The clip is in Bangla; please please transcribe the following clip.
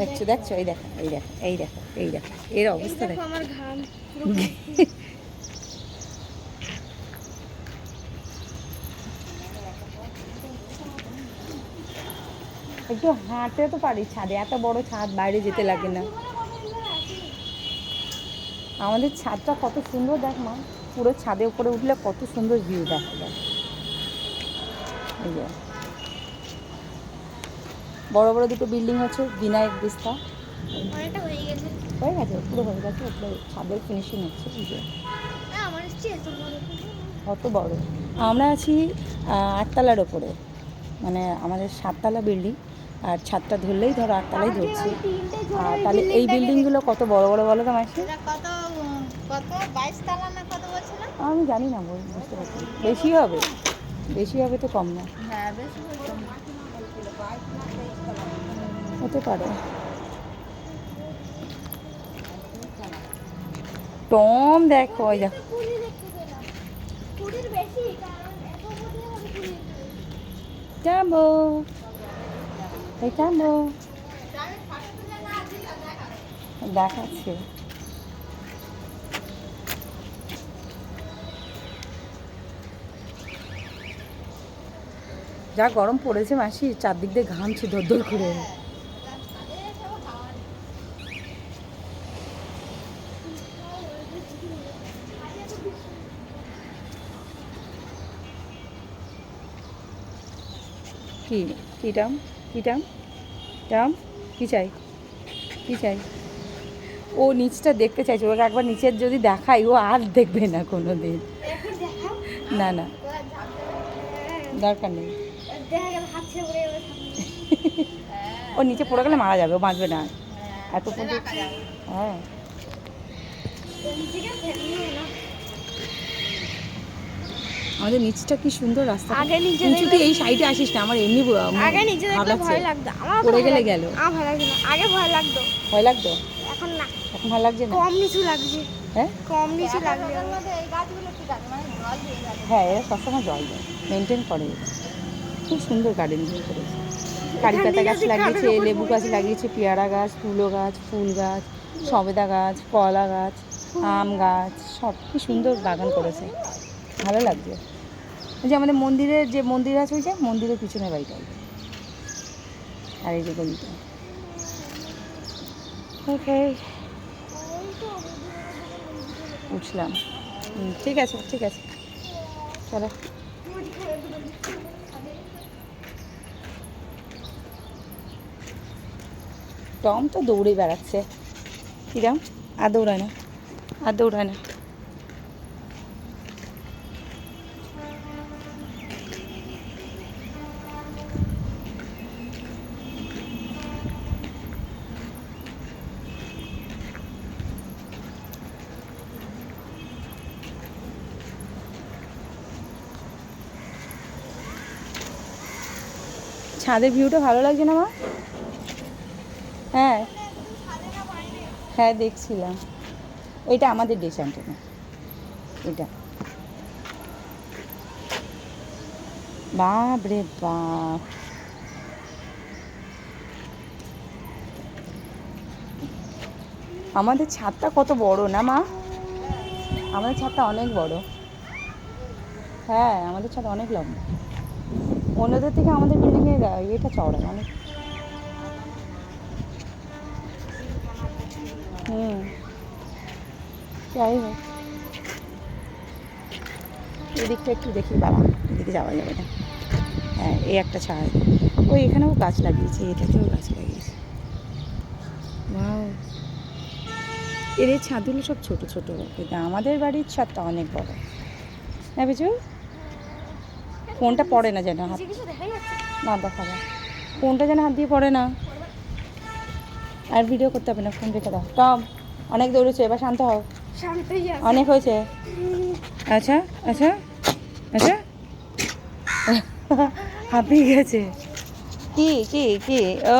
দেখছ দেখছ? এই দেখো এই দেখো এই দেখো এই দেখো এর অবস্থা দেখো আমার ঘাম একটু হাঁটতে তো পারি ছাদে এত বড় ছাদ বাইরে যেতে লাগে না। আমাদের ছাদটা কত সুন্দর দেখ মা পুরো ছাদে উপরে উঠলে কত সুন্দর ভিউ দেখা যায় এই যে। বড় বড় দুটো বিল্ডিং হচ্ছে বিনায়ক বিস্তা। হয়ে গেছে। পুরো হয়ে গেছে ছাদের ফিনিশিং হচ্ছে বড় কত বড়? আমরা আছি আটতলার ওপরে। মানে আমাদের সাততলা বিল্ডিং আর ছাদটা ধরলেই ধরো আটতলাই ধরছি। আর তাহলে এই বিল্ডিংগুলো কত বড় বড় বলো তো মাসি? আমি জানি না বুঝতে পারছি। বেশি হবে? বেশি হবে তো কম না। হ্যাঁ বেশি হতে পারে। টম, দেখো, ওই দেখো। দেখাচ্ছে। যা গরম পড়েছে মাসি, চারদিক দিয়ে ঘামছি দর করে। কি? কি টাম কি টাম টাম কি চাই? কি চাই? ও নিচটা দেখতে চাইছে। ওকে একবার নিচের যদি দেখাই ও আর দেখবে না কোনো দিন না না। দরকার নেই। ও নিচে পড়ে গেলে মারা যাবে ও বাঁচবে না এত পর্যন্ত হ্যাঁ। আমাদের নিচটা কি সুন্দর রাস্তা। আগে নিচে তুই এই সাইডে আসিস না আমার এমনি আমার আগে ভাব দেখলে ভয় লাগতো। আমার পড়ে গেলে গেল। আমার ভয় লাগছে না। আগে ভয় লাগতো। ভয় লাগতো? এখন না। এখন ভালো লাগছে না? কম নিচু লাগছে। হ্যাঁ? কম নিচু লাগছে। এই গাছগুলো ঠিক আছে মানে জল দিয়ে যাবে হ্যাঁ এরা সবসময় জল দেয়। মেনটেন করে খুব সুন্দর গার্ডেন দিয়ে করেছে। কারি পাতা গাছ লাগিয়েছে লেবু গাছ লাগিয়েছে পেয়ারা গাছ তুলো গাছ ফুল গাছ সবেদা গাছ কলা গাছ আম গাছ সব কি সুন্দর বাগান করেছে। ভালো এই যে আমাদের মন্দিরের যে মন্দির আছে ওই যে মন্দিরের পিছনে বাড়িটা আর এই যে গলিটা। উঠলাম। ঠিক আছে ঠিক আছে। চলো। টম তো দৌড়ে বেড়াচ্ছে। কিরাম? আর দৌড়ায় না। আর দৌড়ায় না। ছাদের ভিউটা ভালো লাগছে না, মা? হ্যাঁ। হ্যাঁ দেখছিলাম। এটা আমাদের অ্যান্টেনা এটা। বাপ রে বাপ। আমাদের ছাদটা কত বড় না, মা? আমাদের ছাদটা অনেক বড়। হ্যাঁ আমাদের ছাদ অনেক লম্বা। অন্যদের থেকে আমাদের বিল্ডিংয়ের এটা চওড়া অনেক হুম। যাই হোক। এদিকটা একটু দেখি, বাবা। এদিকে যাওয়া যাবে না হ্যাঁ এই একটা ছাড় ওই এখানেও গাছ লাগিয়েছে, এটাতেও গাছ লাগিয়েছে। বাও এই ছাদগুলো সব ছোট ছোট। আমাদের বাড়ির ছাদটা অনেক বড়। হ্যাঁ বুঝু ফোনটা পড়ে না যেন হাত না দেখাবে ফোনটা যেন হাত দিয়ে পড়ে না। আর ভিডিও করতে হবে না ফোন রেখে দাও। টম অনেক দৌড়েছে এবার শান্ত হও। অনেক হয়েছে। আচ্ছা আচ্ছা আচ্ছা। হাঁপিয়ে গেছে। কি কি কি? ও